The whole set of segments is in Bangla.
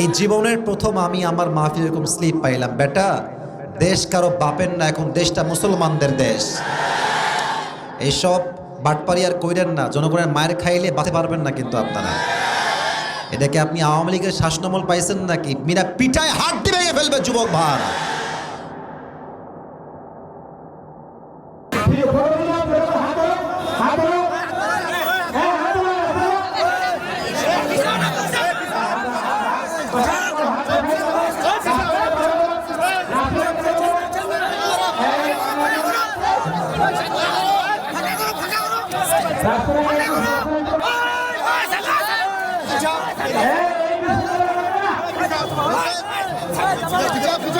এই জীবনের প্রথম আমি আমার মাহফিল এরকম স্লিপ পাইলাম। বেটা, দেশ কারও বাপের না, এখন দেশটা মুসলমানদের দেশ। এইসব বাটপারি আর কইরেন না, জনগণের মায়ের খাইলে বাঁচতে পারবেন না কিন্তু আপনারা। এটাকে আপনি আওয়ামী লীগের শাসনামল পাইছেন নাকি? মিরা পিঠায় হাত দিয়ে ভেঙে ফেলবে যুবক ভাড়া আপনি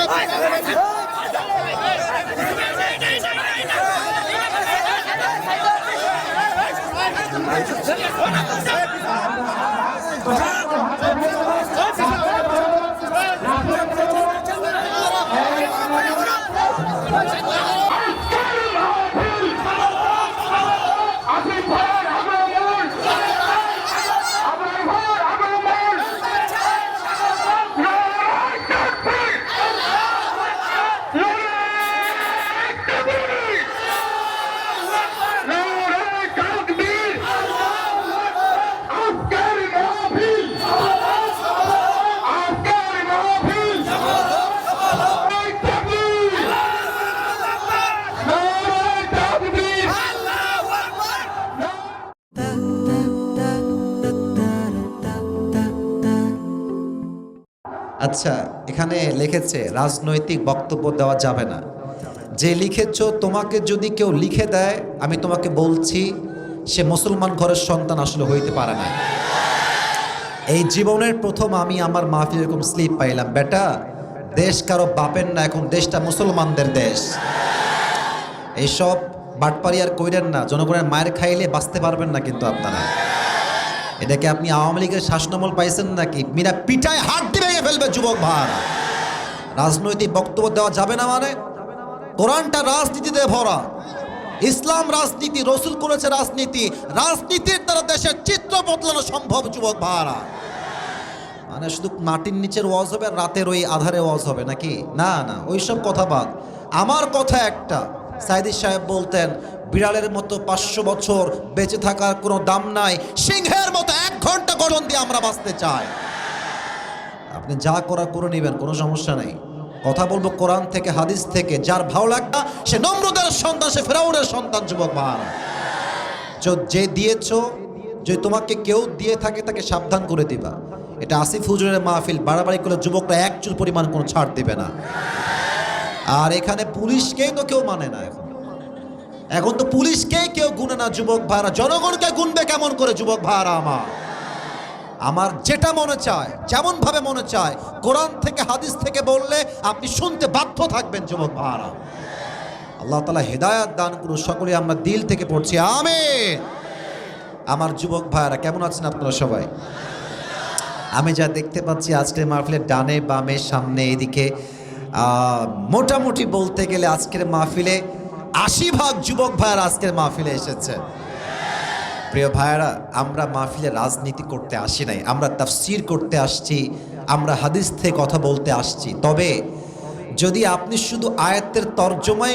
আচ্ছা এখানে লিখেছে, রাজনৈতিক বক্তব্য দেওয়া যাবে না। যে লিখেছ, তোমাকে যদি কেউ লিখে দেয়, আমি তোমাকে বলছি, সে মুসলমান ঘরের সন্তান আসলে হইতে পারে না। এই জীবনের প্রথম আমি আমার মাহফিল এরকম স্লিপ পাইলাম। বেটা, দেশ কারও বাপের না, এখন দেশটা মুসলমানদের দেশ। এইসব বাটপারি আর কইরেন না, জনগণের মায়ের খাইলে বাঁচতে পারবেন না কিন্তু আপনারা। এটাকে আপনি আওয়ামী লীগের শাসনামল পাইছেন নাকি? মিরা পিঠায় হাত ভেঙে ফেলবে যুবক ভাড়া রাজনৈতিক বক্তব্য দেওয়া যাবে না মানে? কোরআনটা রাজনীতিতে ভরা। ইসলাম রাজনীতি, রসুল করেছে রাজনীতি। রাজনীতির দ্বারা দেশের চিত্র বদলানো সম্ভব যুবক ভাড়া মানে শুধু মাটির নিচের ওয়াজ হবে রাতের ওই আধারে ওয়াজ হবে নাকি? না না, ওইসব কথা বাদ। আমার কথা একটা। সাইদি সাহেব বলতেন, বিড়ালের মতো পাঁচশো বছর বেঁচে থাকার কোনো দাম নাই। সিংহের মতো এক ঘণ্টা গঠন দিয়ে আমরা বাঁচতে চাই। আপনি যা করা করে নেবেন, কোনো সমস্যা নাই। কথা বলব কোরআন থেকে, হাদিস থেকে, যার ভালো লাগা সে নম্রতার সন্তান, সে ফেরাউনের সন্তান, যুবক ভাড়া যে দিয়েছ, যে তোমাকে কেউ দিয়ে থাকে, তাকে সাবধান করে দিবা। এটা আসিফ হুজুরের মাহফিল, বাড়াবাড়ি করলে যুবকরা এক চুল পরিমাণ কোনো ছাড় দিবে না। আর এখানে পুলিশকেই তো কেউ মানে না এখন। এখন তো পুলিশকেই কেউ গুনে না, যুবক ভাড়া জনগণকে গুনবে কেমন করে, যুবক ভাড়া আমার? আমার যেটা মনে চায় যেমন ভাবে মনে চায়, কোরআন থেকে, হাদিস থেকে বললে আপনি শুনতে বাধ্য থাকবেন, যুবক ভাড়া আল্লাহ তালা হেদায়াত দান করুন সকলে আমরা দিল থেকে পড়ছি। আমি আমার যুবক ভাইয়ারা কেমন আছেন আপনারা সবাই? আমি যা দেখতে পাচ্ছি, আজকের মাহফিলের ডানে বামে সামনে এদিকে মোটামুটি বলতে গেলে আজকের মাহফিলে আশি ভাগ যুবক ভাইয়ারা আজকের মাহফিলে এসেছে। প্রিয় ভাইয়েরা, আমরা মাহফিলে রাজনীতি করতে আসি নাই, আমরা তাফসির করতে আসছি, আমরা হাদিস থেকে কথা বলতে আসছি। তবে যদি আপনি শুধু আয়াতের তর্জমাই